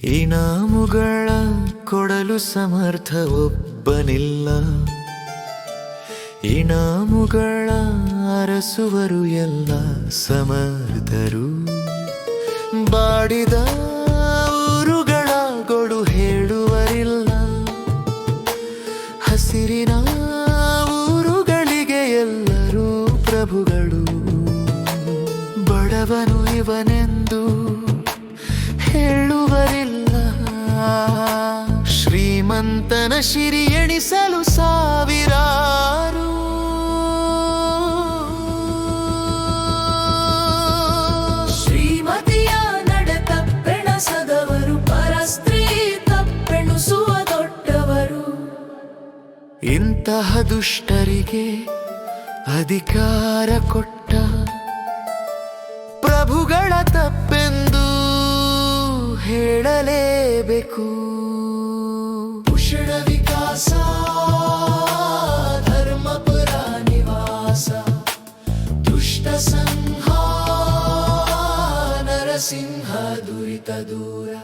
ಇನಾಮುಗಳ ಕೊಡಲು ಸಮರ್ಥ ಒಬ್ಬನಿಲ್ಲ ಇನಾಮುಗಳ ಅರಸುವರು ಎಲ್ಲ ಸಮರ್ಥರು. ಬಾಡಿದ ಊರುಗಳ ಗೊಡು ಹೇಳುವರಿಲ್ಲ. ಹಸಿರಿನ ಊರುಗಳಿಗೆ ಎಲ್ಲರೂ ಪ್ರಭುಗಳು. ಬಡವನು ಇವನೆಂದು ಶ್ರೀಮಂತನ ಶಿರಿ ಎಣಿಸಲು ಸಾವಿರಾರು. ಶ್ರೀಮತಿಯ ನಡೆ ತಪ್ಪೆಣಸದವರು ಪರಸ್ತ್ರೀ ತಪ್ಪೆಣಿಸುವ ದೊಡ್ಡವರು. ಇಂತಹ ದುಷ್ಟರಿಗೆ ಅಧಿಕಾರ ಕೊಟ್ಟ ಪ್ರಭುಗಳ ತಪ್ಪೆಂದು ಹೇಳಲೇಬೇಕು. नरसिंह दुरितदूरा।